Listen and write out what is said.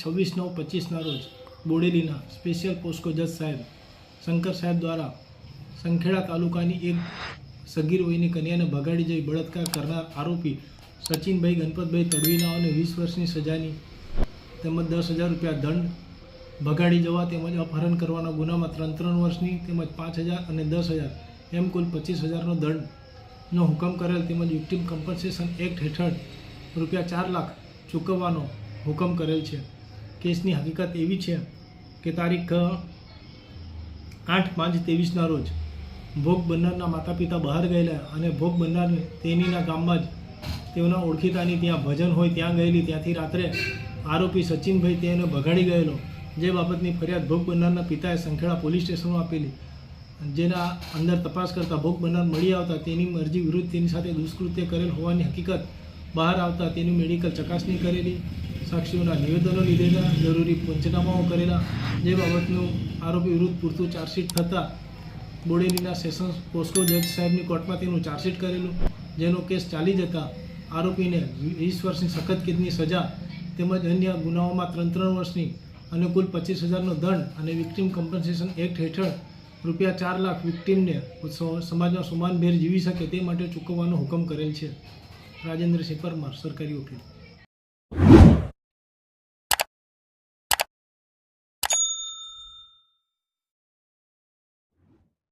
છવ્વીસ નવ પચીસના રોજ બોડેલીના સ્પેશિયલ પોસ્કો જજ સાહેબ શંકર સાહેબ દ્વારા સંખેડા તાલુકાની એક સગીર વયની કન્યાને ભગાડી જઈ બળાત્કાર કરનાર આરોપી સચિનભાઈ ગણપતભાઈ તડવીનાઓને વીસ વર્ષની સજાની તેમજ દસ હજાર રૂપિયા દંડ ભગાડી જવા તેમજ અપહરણ કરવાના ગુનામાં ત્રણ ત્રણ વર્ષની તેમજ પાંચ હજાર અને દસ હજાર, એમ કુલ પચીસ હજારનો દંડનો હુકમ કરેલ તેમજ વિક્ટિમ કમ્પન્સેશન એક્ટ હેઠળ રૂપિયા ચાર લાખ ચૂકવવાનો હુકમ કરેલ છે. કેસની હકીકત એવી છે કે તારીખ આઠ પાંચ ત્રેવીસના રોજ ભોગ બનનારના માતા પિતા બહાર ગયેલા અને ભોગ બનનારને તેનીના ગામમાં જ તેઓના ઓળખીતાની ત્યાં ભજન હોય ત્યાં ગયેલી. ત્યાંથી રાત્રે આરોપી સચિનભાઈ તેને ભગાડી ગયેલો. જે બાબતની ફરિયાદ ભોગ બનનારના પિતાએ સંખેડા પોલીસ સ્ટેશનમાં આપેલી. જેના અંદર તપાસ કરતા ભોગ બનનાર મળી આવતા તેની મરજી વિરુદ્ધ તેની સાથે દુષ્કૃત્ય કરેલ હોવાની હકીકત બહાર આવતા તેની મેડિકલ ચકાસણી કરેલી. સાક્ષીઓના નિવેદનો લીધેલા, જરૂરી પંચનામાઓ કરેલા, જે બાબતનું આરોપી વિરુદ્ધ પૂરતું ચાર્જશીટ થતાં બોડેલીના સેશન્સ પોસ્કો જજ સાહેબની કોર્ટમાં તેનું ચાર્જશીટ કરેલું. જેનો કેસ ચાલી જતા આરોપીને વીસ વર્ષની સખત કેદની સજા તેમજ અન્ય ગુનાઓમાં ત્રણ ત્રણ વર્ષની અને કુલ પચીસ હજારનો દંડ અને વિક્ટિમ કમ્પન્સેશન એક્ટ હેઠળ રૂપિયા ચાર લાખ વિક્ટિમને સમાજમાં સમાનભેર જીવી શકે તે માટે ચૂકવવાનો હુકમ કરેલ છે. રાજેન્દ્રસિંહ પરમાર, સરકારી વકીલ.